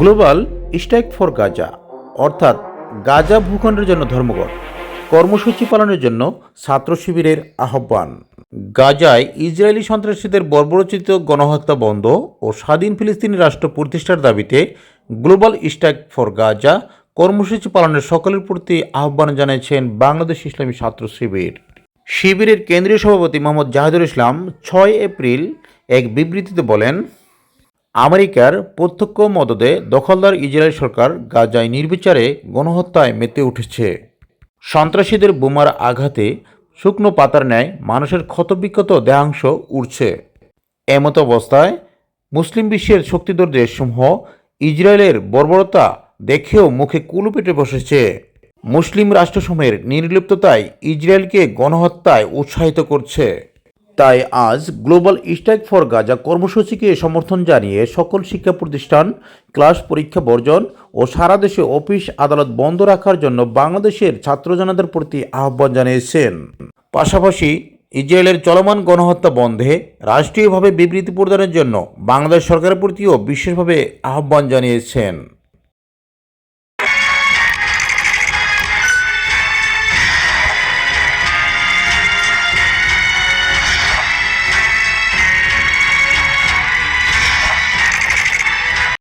Global strike for Gaza, অর্থাৎ গাজা ভূখণ্ডের জন্য ধর্মঘট, কর্মসূচি পালনের জন্য ছাত্র শিবিরের আহ্বান। গাজায় ইসরায়েলি সন্ত্রাসীদের বর্বরচিত গণহত্যা বন্ধ ও স্বাধীন ফিলিস্তিনি রাষ্ট্র প্রতিষ্ঠার দাবিতে গ্লোবাল স্ট্রাইক ফর গাজা কর্মসূচি পালনের সকলের প্রতি আহ্বান জানিয়েছেন বাংলাদেশ ইসলামী ছাত্র শিবির। শিবিরের কেন্দ্রীয় সভাপতি মোহাম্মদ জাহিদুল ইসলাম ছয় এপ্রিল এক বিবৃতিতে বলেন আমেরিকার প্রত্যক্ষ মদদে দখলদার ইসরায়েল সরকার গাজায় নির্বিচারে গণহত্যায় মেতে উঠেছে। সন্ত্রাসীদের বোমার আঘাতে শুকনো পাতার ন্যায় মানুষের ক্ষতবিক্ষত দেহাংশ উড়ছে। এমতো অবস্থায় মুসলিম বিশ্বের শক্তিধর দেশসমূহ ইসরায়েলের বর্বরতা দেখেও মুখে কুলু পেটে বসেছে। মুসলিম রাষ্ট্রসমূহের নির্লিপ্ততায় ইসরায়েলকে গণহত্যায় উৎসাহিত করছে। তাই আজ গ্লোবাল স্ট্রাইক ফর গাজা কর্মসূচিকে সমর্থন জানিয়ে সকল শিক্ষা প্রতিষ্ঠান, ক্লাস পরীক্ষা বর্জন ও সারা দেশে অফিস আদালত বন্ধ রাখার জন্য বাংলাদেশের ছাত্র জনতার প্রতি আহ্বান জানিয়েছেন। পাশাপাশি ইসরায়েলের চলমান গণহত্যা বন্ধে রাষ্ট্রীয়ভাবে বিবৃতি প্রদানের জন্য বাংলাদেশ সরকারের প্রতিও বিশেষভাবে আহ্বান জানিয়েছেন।